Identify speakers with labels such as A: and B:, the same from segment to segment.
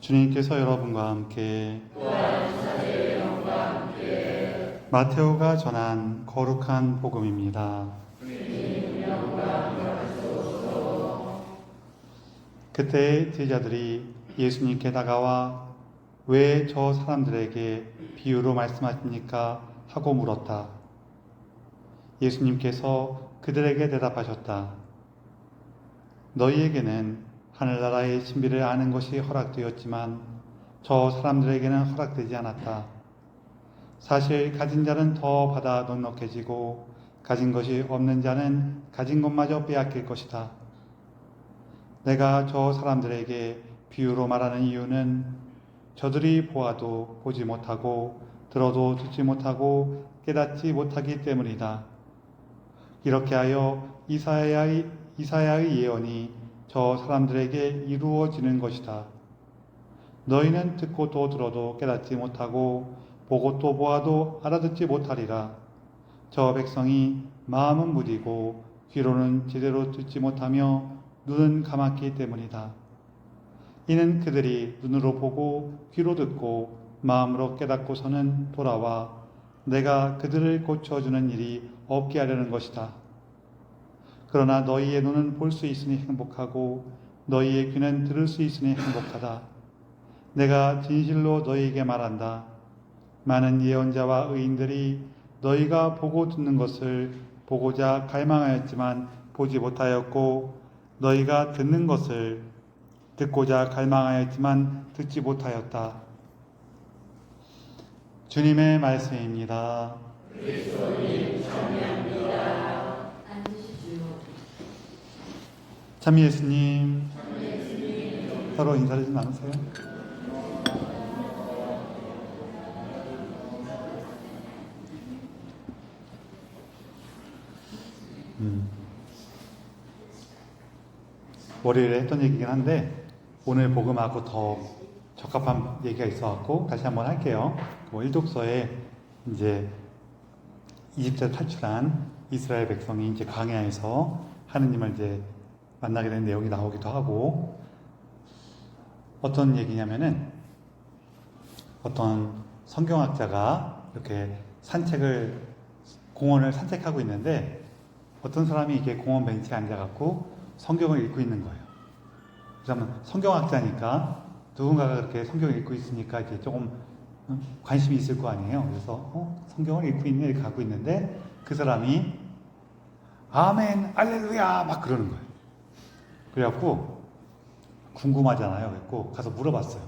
A: 주님께서 여러분과 함께 마테오가 전한 거룩한 복음입니다. 그때 제자들이 예수님께 다가와 왜 저 사람들에게 비유로 말씀하십니까? 하고 물었다. 예수님께서 그들에게 대답하셨다. 너희에게는 하늘나라의 신비를 아는 것이 허락되었지만 저 사람들에게는 허락되지 않았다. 사실 가진 자는 더 받아 넉넉해지고 가진 것이 없는 자는 가진 것마저 빼앗길 것이다. 내가 저 사람들에게 비유로 말하는 이유는 저들이 보아도 보지 못하고 들어도 듣지 못하고 깨닫지 못하기 때문이다. 이렇게 하여 이사야의, 이사야의 예언이 저 사람들에게 이루어지는 것이다. 너희는 듣고 또 들어도 깨닫지 못하고 보고 또 보아도 알아듣지 못하리라. 저 백성이 마음은 무디고 귀로는 제대로 듣지 못하며 눈은 감았기 때문이다. 이는 그들이 눈으로 보고 귀로 듣고 마음으로 깨닫고서는 돌아와 내가 그들을 고쳐주는 일이 없게 하려는 것이다. 그러나 너희의 눈은 볼 수 있으니 행복하고 너희의 귀는 들을 수 있으니 행복하다. 내가 진실로 너희에게 말한다. 많은 예언자와 의인들이 너희가 보고 듣는 것을 보고자 갈망하였지만 보지 못하였고 너희가 듣는 것을 듣고자 갈망하였지만 듣지 못하였다. 주님의 말씀입니다. 참 예수님, 서로 인사를 좀 나누세요. 음. 월요일에 했던 얘기긴 한데 오늘 복음하고 더 적합한 얘기가 있어갖고 다시 한번 할게요. 뭐 일독서에 이제 이집트 탈출한 이스라엘 백성이 이제 광야에서 하느님을 이제 만나게 된 내용이 나오기도 하고 어떤 얘기냐면은 어떤 성경학자가 이렇게 산책을 공원을 산책하고 있는데 어떤 사람이 이렇게 공원 벤치에 앉아갖고 성경을 읽고 있는 거예요. 그러면 성경학자니까 누군가가 그렇게 성경을 읽고 있으니까 이제 조금 어, 관심이 있을 거 아니에요. 그래서 어, 성경을 읽고 있네 가고 있는데 그 사람이 아멘 알렐루야 막 그러는 거예요. 그래갖고 궁금하잖아요. 그래갖고 가서 물어봤어요.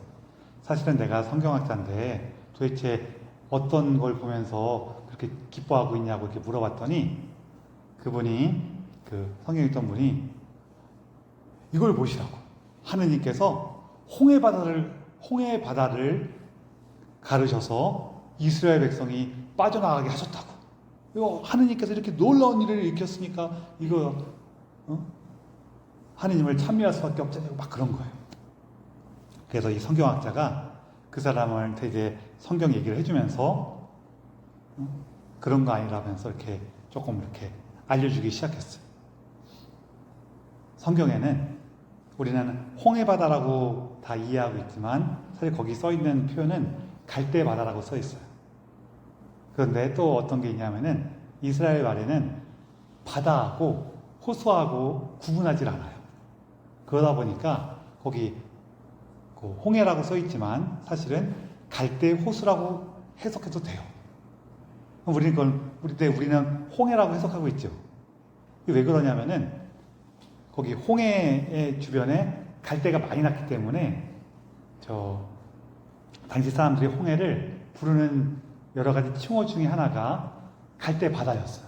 A: 사실은 내가 성경학자인데 도대체 어떤 걸 보면서 그렇게 기뻐하고 있냐고 이렇게 물어봤더니 그분이 그 성경 읽던 분이 이걸 보시라고 하느님께서 홍해 바다를 홍해 바다를 가르셔서 이스라엘 백성이 빠져나가게 하셨다고. 이거 하느님께서 이렇게 놀라운 일을 일으켰으니까 이거 어? 하느님을 찬미할 수밖에 없잖아요. 막 그런 거예요. 그래서 이 성경학자가 그 사람한테 이제 성경 얘기를 해주면서 어? 그런 거 아니라면서 이렇게 조금 이렇게 알려주기 시작했어요. 성경에는 우리는 홍해 바다라고 다 이해하고 있지만 사실 거기 써 있는 표현은 갈대 바다라고 써 있어요. 그런데 또 어떤 게 있냐면은 이스라엘 말에는 바다하고 호수하고 구분하지 않아요. 그러다 보니까 거기 그 홍해라고 써 있지만 사실은 갈대 호수라고 해석해도 돼요. 우리는 그걸 우리 때 우리는 홍해라고 해석하고 있죠. 왜 그러냐면은 거기 홍해의 주변에 갈대가 많이 났기 때문에 저 당시 사람들이 홍해를 부르는 여러 가지 칭호 중에 하나가 갈대 바다였어요.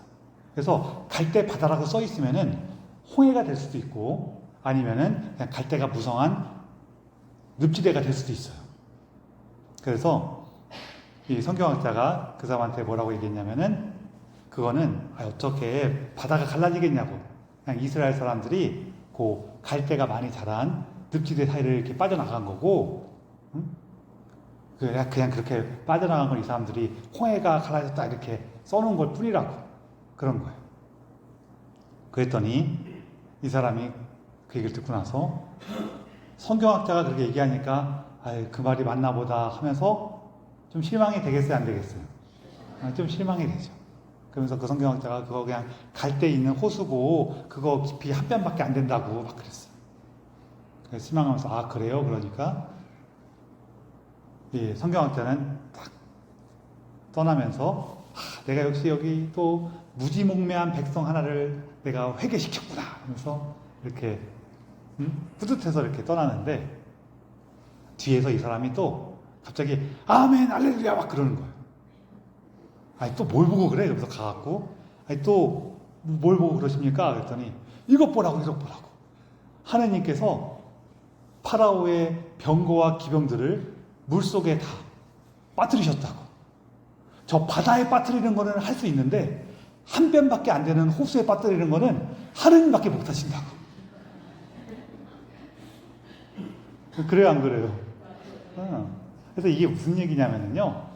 A: 그래서 갈대 바다라고 써 있으면은 홍해가 될 수도 있고 아니면은 그냥 갈대가 무성한 늪지대가 될 수도 있어요. 그래서 이 성경학자가 그 사람한테 뭐라고 얘기했냐면은 그거는 아, 어떻게 바다가 갈라지겠냐고 그냥 이스라엘 사람들이 그 갈대가 많이 자란 늪지대 사이를 이렇게 빠져나간 거고 응? 그냥 그냥 그렇게 빠져나간 걸이 사람들이 홍해가 갈라졌다 이렇게 써놓은 걸 뿐이라고 그런 거예요. 그랬더니 이 사람이 그 얘기를 듣고 나서 성경학자가 그렇게 얘기하니까 아유, 그 말이 맞나 보다 하면서 좀 실망이 되겠어요, 안 되겠어요? 아, 좀 실망이 되죠. 그러면서 그 성경학자가 그거 그냥 갈 때 있는 호수고 그거 깊이 한 뼘밖에 안 된다고 막 그랬어요. 그래서 실망하면서 아 그래요? 그러니까 예, 성경학자는 딱 떠나면서 아, 내가 역시 여기 또 무지몽매한 백성 하나를 내가 회개시켰구나 하면서 이렇게 음? 뿌듯해서 이렇게 떠나는데 뒤에서 이 사람이 또 갑자기 아멘 알렐루야 막 그러는 거예요. 아니 또 뭘 보고 그래? 이러면서 가갖고 아니 또 뭘 보고 그러십니까? 그랬더니 이것 보라고 이것 보라고 하느님께서 파라오의 병거와 기병들을 물 속에 다 빠뜨리셨다고. 저 바다에 빠뜨리는 거는 할 수 있는데 한 뼘밖에 안 되는 호수에 빠뜨리는 거는 하느님밖에 못 하신다고. 그래요, 안 그래요? 어. 그래서 이게 무슨 얘기냐면요.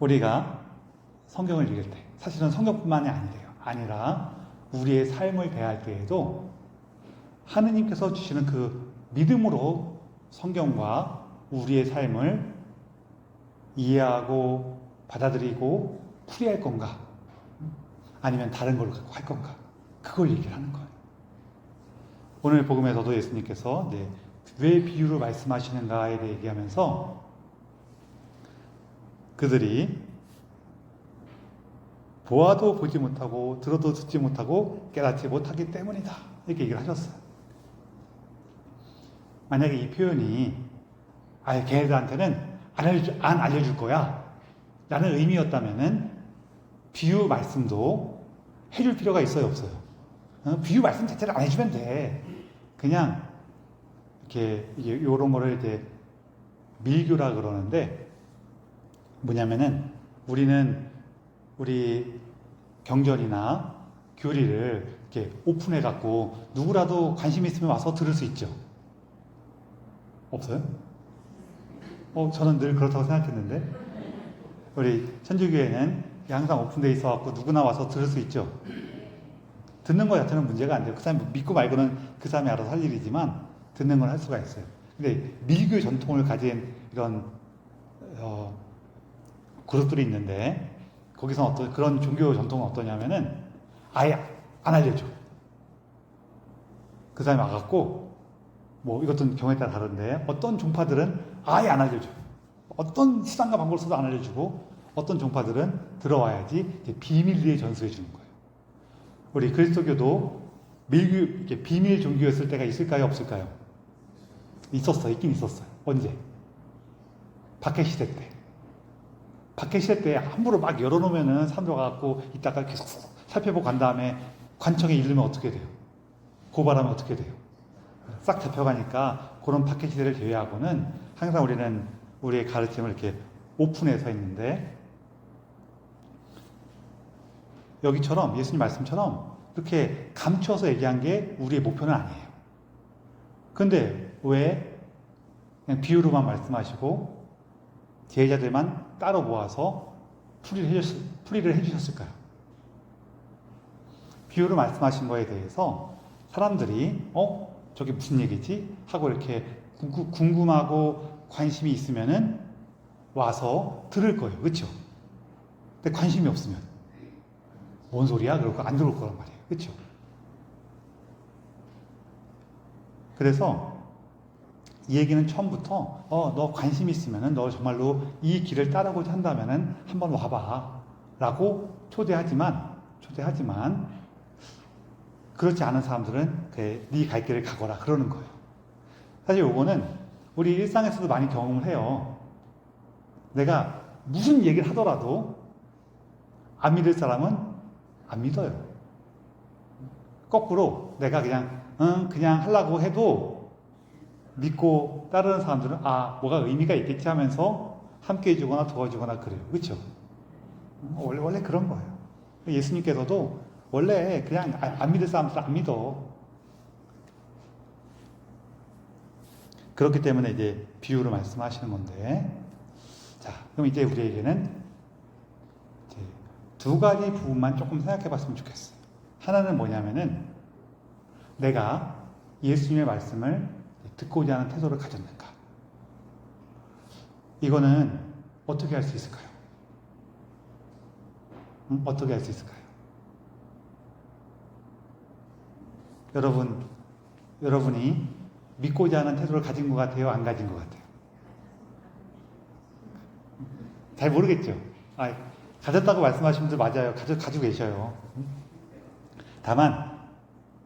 A: 우리가 성경을 읽을 때, 사실은 성경뿐만이 아니래요. 아니라 우리의 삶을 대할 때에도 하느님께서 주시는 그 믿음으로 성경과 우리의 삶을 이해하고 받아들이고 풀이할 건가? 아니면 다른 걸로 갖고 할 건가? 그걸 얘기를 하는 거예요. 오늘 복음에서도 예수님께서 네, 왜 비유로 말씀하시는가에 대해 얘기하면서 그들이 보아도 보지 못하고 들어도 듣지 못하고 깨닫지 못하기 때문이다. 이렇게 얘기를 하셨어요. 만약에 이 표현이 아예 걔네들한테는 안 알려줄, 안 알려줄 거야. 라는 의미였다면은 비유 말씀도 해줄 필요가 있어요, 없어요? 어? 비유 말씀 자체를 안 해주면 돼. 그냥 이렇게 이게 요런 거를 이제 밀교라 그러는데 뭐냐면은 우리는 우리 경전이나 교리를 이렇게 오픈해 갖고 누구라도 관심 있으면 와서 들을 수 있죠. 없어요? 어, 저는 늘 그렇다고 생각했는데 우리 천주교회는 항상 오픈돼 있어 갖고 누구나 와서 들을 수 있죠. 듣는 거 자체는 문제가 안 돼요. 그 사람이 믿고 말고는 그 사람이 알아서 할 일이지만 듣는 건할 수가 있어요. 근데 밀교 전통을 가진 이런 어, 그룹들이 있는데 거기서 어떤 그런 종교 전통은 어떠냐면은 아예 안 알려줘. 그 사람이 와갖고 뭐 이것도 경우에 따라 다른데 어떤 종파들은 아예 안 알려줘. 어떤 수단과 방법을 써도 안 알려주고 어떤 종파들은 들어와야지 비밀리에 전수해 주는 거예요. 우리 그리스도교도 밀교 비밀 종교였을 때가 있을까요, 없을까요? 있었어, 있긴 있었어요. 언제? 박해 시대 때. 박해 시대 때 함부로 막 열어놓으면은 사람들 와갖고 이따가 계속 살펴보고 간 다음에 관청에 이르면 어떻게 돼요? 고발하면 어떻게 돼요? 싹 잡혀가니까 그런 박해 시대를 제외하고는 항상 우리는 우리의 가르침을 이렇게 오픈해서 있는데 여기처럼 예수님 말씀처럼 이렇게 감춰서 얘기한 게 우리의 목표는 아니에요. 근데 왜 그냥 비유로만 말씀하시고 제자들만 따로 모아서 풀이를, 해주셨, 풀이를 해주셨을까요? 비유로 말씀하신 거에 대해서 사람들이 어 저게 무슨 얘기지 하고 이렇게 궁금하고 관심이 있으면은 와서 들을 거예요, 그렇죠? 근데 관심이 없으면 뭔 소리야? 그러고 안 들어올 거란 말이에요, 그렇죠? 그래서 이 얘기는 처음부터 어 너 관심 있으면은 너 정말로 이 길을 따르고자 한다면은 한번 와봐 라고 초대하지만 초대하지만 그렇지 않은 사람들은 네갈 길을 가거라 그러는 거예요. 사실 요거는 우리 일상에서도 많이 경험을 해요. 내가 무슨 얘기를 하더라도 안 믿을 사람은 안 믿어요. 거꾸로 내가 그냥 응 그냥 하려고 해도 믿고 따르는 사람들은 아 뭐가 의미가 있겠지 하면서 함께 해 주거나 도와주거나 그래요. 그렇죠? 원래 원래 그런 거예요. 예수님께서도 원래 그냥 안 믿을 사람들 안 믿어. 그렇기 때문에 이제 비유로 말씀하시는 건데, 자, 그럼 이제 우리에게는 두 가지 부분만 조금 생각해 봤으면 좋겠어요. 하나는 뭐냐면은 내가 예수님의 말씀을 듣고자 하는 태도를 가졌는가. 이거는 어떻게 할 수 있을까요? 음, 어떻게 할 수 있을까요? 여러분, 여러분이 믿고자 하는 태도를 가진 것 같아요? 안 가진 것 같아요? 잘 모르겠죠? 아, 가졌다고 말씀하신 분들 맞아요. 가져, 가지고 계셔요. 음? 다만,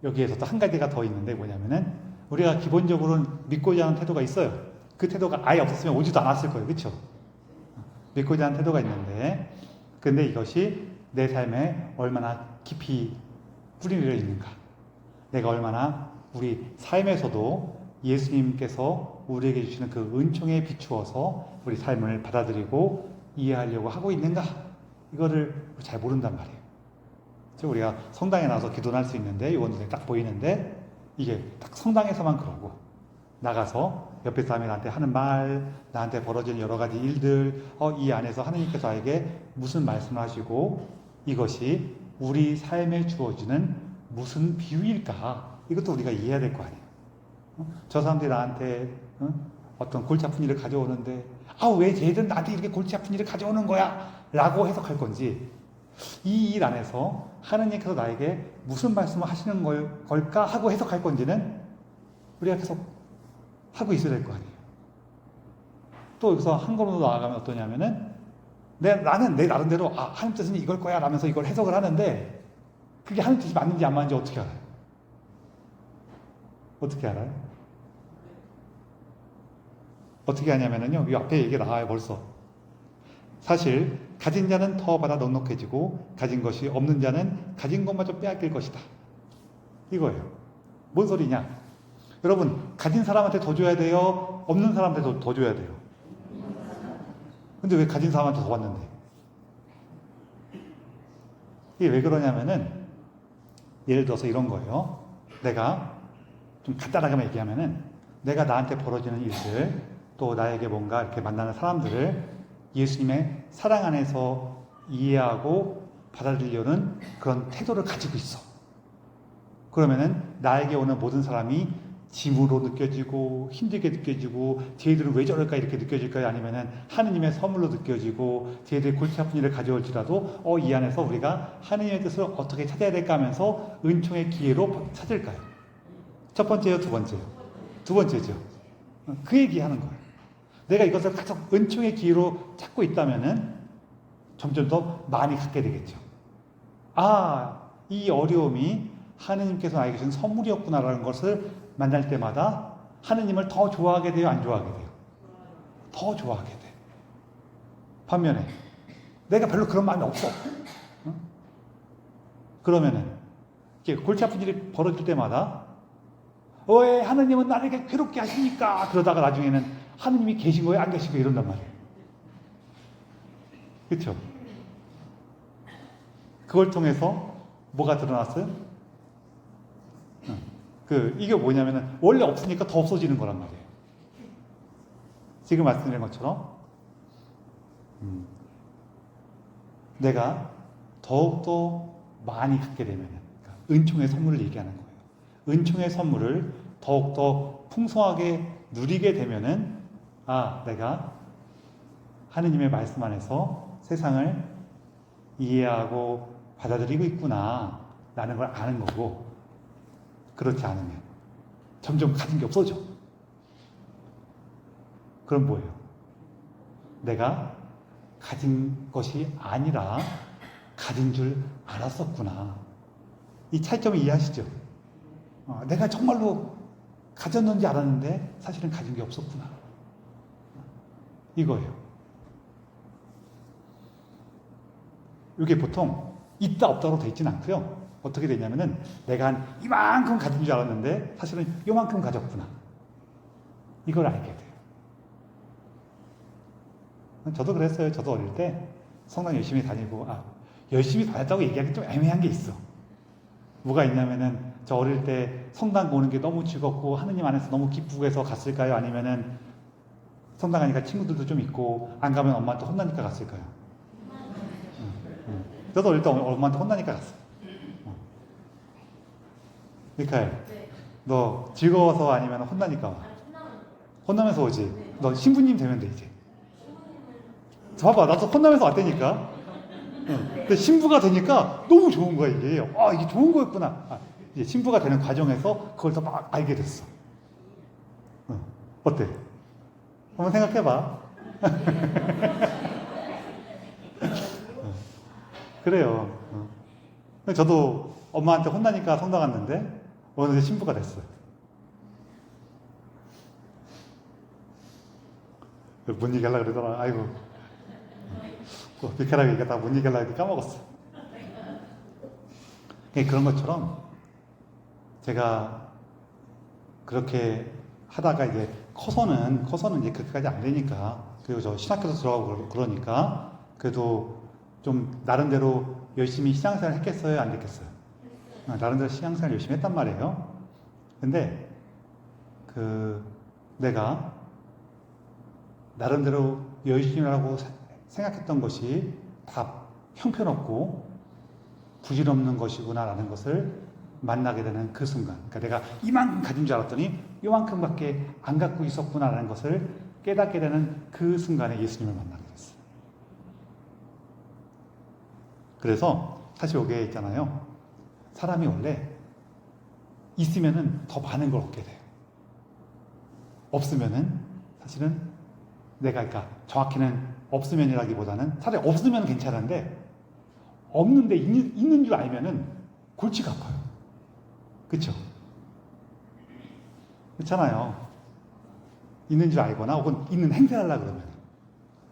A: 여기에서 또 한 가지가 더 있는데 뭐냐면은, 우리가 기본적으로는 믿고자 하는 태도가 있어요. 그 태도가 아예 없었으면 오지도 않았을 거예요. 그쵸? 믿고자 하는 태도가 있는데, 근데 이것이 내 삶에 얼마나 깊이 뿌리려 있는가. 내가 얼마나 우리 삶에서도 예수님께서 우리에게 주시는 그 은총에 비추어서 우리 삶을 받아들이고 이해하려고 하고 있는가? 이거를 잘 모른단 말이에요. 그래서 우리가 성당에 나와서 기도를 할 수 있는데 이건 눈에 딱 보이는데 이게 딱 성당에서만 그러고 나가서 옆에 사람이 나한테 하는 말, 나한테 벌어지는 여러 가지 일들, 어, 이 안에서 하나님께서 나에게 무슨 말씀을 하시고 이것이 우리 삶에 주어지는 무슨 비유일까? 이것도 우리가 이해해야 될 거 아니에요. 어? 저 사람들이 나한테 어? 어떤 골치 아픈 일을 가져오는데 아 왜 쟤들은 나한테 이렇게 골치 아픈 일을 가져오는 거야? 라고 해석할 건지 이 일 안에서 하느님께서 나에게 무슨 말씀을 하시는 걸, 걸까 하고 해석할 건지는 우리가 계속 하고 있어야 될 거 아니에요. 또 여기서 한 걸음 더 나아가면 어떠냐면은 내, 나는 내 나름대로 아 하나님 뜻은 이걸 거야 라면서 이걸 해석을 하는데 그게 하나님 뜻이 맞는지 안 맞는지 어떻게 알아요? 어떻게 알아요? 어떻게 하냐면은요, 이 앞에 얘기 나와요, 벌써. 사실, 가진 자는 더 받아 넉넉해지고, 가진 것이 없는 자는 가진 것마저 빼앗길 것이다. 이거예요. 뭔 소리냐? 여러분, 가진 사람한테 더 줘야 돼요? 없는 사람한테 더, 더 줘야 돼요? 근데 왜 가진 사람한테 더 받는데? 이게 왜 그러냐면은, 예를 들어서 이런 거예요. 내가 좀 간단하게 얘기하면은, 내가 나한테 벌어지는 일들, 또 나에게 뭔가 이렇게 만나는 사람들을 예수님의 사랑 안에서 이해하고 받아들이려는 그런 태도를 가지고 있어. 그러면은 나에게 오는 모든 사람이 짐으로 느껴지고 힘들게 느껴지고 쟤들은 왜 저럴까 이렇게 느껴질까요? 아니면은 하느님의 선물로 느껴지고 쟤들이 골치 아픈 일을 가져올지라도 어 이 안에서 우리가 하느님의 뜻을 어떻게 찾아야 될까 하면서 은총의 기회로 찾을까요? 첫 번째요, 두 번째요? 두 번째죠. 그 얘기하는 거예요. 내가 이것을 계속 은총의 기회로 찾고 있다면은 점점 더 많이 갖게 되겠죠. 아, 이 어려움이 하느님께서 나에게 주신 선물이었구나라는 것을 만날 때마다 하느님을 더 좋아하게 돼요, 안 좋아하게 돼요? 더 좋아하게 돼. 반면에 내가 별로 그런 마음이 없어. 응? 그러면은 이렇게 골치 아픈 일이 벌어질 때마다 왜 하느님은 나를 이렇게 괴롭게 하십니까? 그러다가 나중에는 하느님이 계신 거예요? 안 계신 거예요? 이런단 말이에요. 그렇죠? 그걸 통해서 뭐가 드러났어요? 응. 그 이게 뭐냐면은 원래 없으니까 더 없어지는 거란 말이에요. 지금 말씀드린 것처럼 음, 내가 더욱더 많이 갖게 되면 그러니까 은총의 선물을 얘기하는 거예요. 은총의 선물을 더욱더 풍성하게 누리게 되면은 아 내가 하느님의 말씀 안에서 세상을 이해하고 받아들이고 있구나 라는 걸 아는 거고 그렇지 않으면 점점 가진 게 없어져. 그럼 뭐예요? 내가 가진 것이 아니라 가진 줄 알았었구나. 이 차이점을 이해하시죠? 어, 내가 정말로 가졌는지 알았는데 사실은 가진 게 없었구나. 이거예요. 이게 보통 있다 없다로 돼 있진 않고요. 어떻게 되냐면은 내가 한 이만큼 가진 줄 알았는데 사실은 요만큼 가졌구나. 이걸 알게 돼요. 저도 그랬어요. 저도 어릴 때 성당 열심히 다니고 아 열심히 다녔다고 얘기하기 좀 애매한 게 있어. 뭐가 있냐면은 저 어릴 때 성당 오는 게 너무 즐겁고 하느님 안에서 너무 기쁘고 해서 갔을까요? 아니면은 성당 가니까 친구들도 좀 있고 안 가면 엄마한테 혼나니까 갔을까요? 응, 응. 저도 어릴 때 엄마한테 혼나니까 갔어. 어. 미카엘, 너 즐거워서 아니면 혼나니까 와? 혼나면서 오지. 너 신부님 되면 돼 이제. 봐봐, 나도 혼나면서 왔다니까. 응. 근데 신부가 되니까 너무 좋은 거야, 이게. 아, 이게 좋은 거였구나. 아, 이제 신부가 되는 과정에서 그걸 더 막 알게 됐어. 응. 어때? 한번 생각해봐. 응. 그래요. 응. 근데 저도 엄마한테 혼나니까 성당 갔는데, 어느새 신부가 됐어요. 뭔 얘기 하려고 그러더라. 아이고. 또 비켜라고 얘기하다가 뭔 얘기 하려고 했는데 까먹었어. 예, 그런 것처럼 제가 그렇게 하다가 이제 커서는, 커서는 이제 그렇게까지 안 되니까, 그리고 저 신학교도 들어가고 그러- 그러니까, 그래도 좀 나름대로 열심히 신앙생활 했겠어요? 안 했겠어요? 아, 나름대로 신앙생활 열심히 했단 말이에요. 근데, 그, 내가 나름대로 열심히 하고 사- 생각했던 것이 다 형편없고 부질없는 것이구나라는 것을 만나게 되는 그 순간. 그러니까 내가 이만큼 가진 줄 알았더니 이만큼밖에 안 갖고 있었구나라는 것을 깨닫게 되는 그 순간에 예수님을 만나게 됐어요. 그래서 사실 여기에 있잖아요. 사람이 원래 있으면은 더 많은 걸 얻게 돼요. 없으면은 사실은 내가 그러니까 정확히는 없으면이라기보다는 차라리 없으면 괜찮은데 없는데 있는, 있는 줄 알면은 골치가 아파요. 그렇죠? 그렇잖아요. 있는 줄 알거나 혹은 있는 행세를 하려 그러면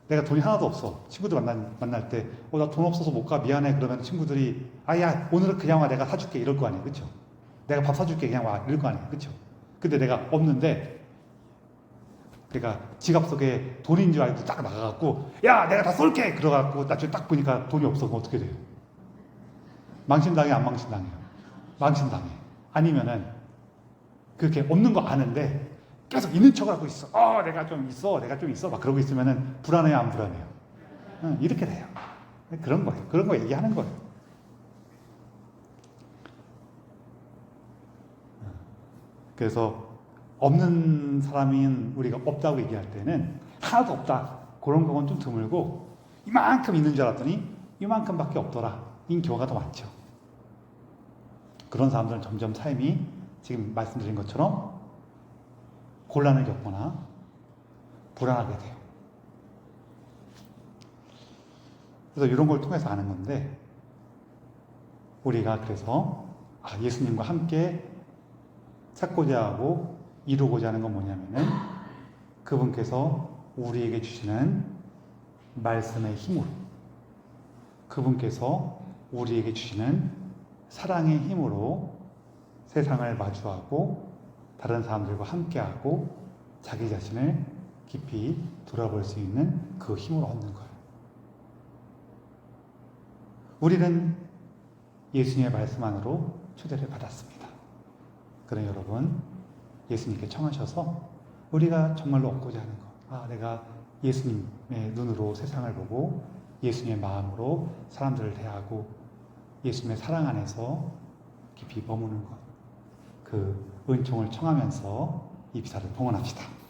A: 내가 돈이 하나도 없어. 친구들 만날, 만날 때, 어, 나 돈 없어서 못 가. 미안해. 그러면 친구들이, 아, 야, 오늘은 그냥 와. 내가 사줄게. 이럴 거 아니에요. 그쵸? 내가 밥 사줄게. 그냥 와. 이럴 거 아니에요. 그쵸? 근데 내가 없는데, 내가 지갑 속에 돈인 줄 알고 딱 나가갖고, 야, 내가 다 쏠게! 그러갖고, 나중에 딱 보니까 돈이 없어. 그럼 어떻게 돼요? 망신당해, 안 망신당해요? 망신당해. 아니면은, 그렇게 없는 거 아는데, 계속 있는 척을 하고 있어. 어, 내가 좀 있어. 내가 좀 있어. 막 그러고 있으면은 불안해요, 안 불안해요? 응, 이렇게 돼요. 그런 거예요. 그런 거 얘기하는 거예요. 그래서 없는 사람인 우리가 없다고 얘기할 때는 하나도 없다. 그런 경우는 좀 드물고 이만큼 있는 줄 알았더니 이만큼밖에 없더라. 인 경우가 더 많죠. 그런 사람들은 점점 삶이 지금 말씀드린 것처럼 곤란을 겪거나 불안하게 돼요. 그래서 이런 걸 통해서 아는 건데 우리가 그래서 아, 예수님과 함께 찾고자 하고 이루고자 하는 건 뭐냐면은 그분께서 우리에게 주시는 말씀의 힘으로 그분께서 우리에게 주시는 사랑의 힘으로 세상을 마주하고 다른 사람들과 함께하고 자기 자신을 깊이 돌아볼 수 있는 그 힘을 얻는 거예요. 우리는 예수님의 말씀 안으로 초대를 받았습니다. 그럼 여러분, 예수님께 청하셔서 우리가 정말로 얻고자 하는 것. 아, 내가 예수님의 눈으로 세상을 보고 예수님의 마음으로 사람들을 대하고 예수님의 사랑 안에서 깊이 머무는 것. 그 은총을 청하면서 이 비사를 봉헌합시다.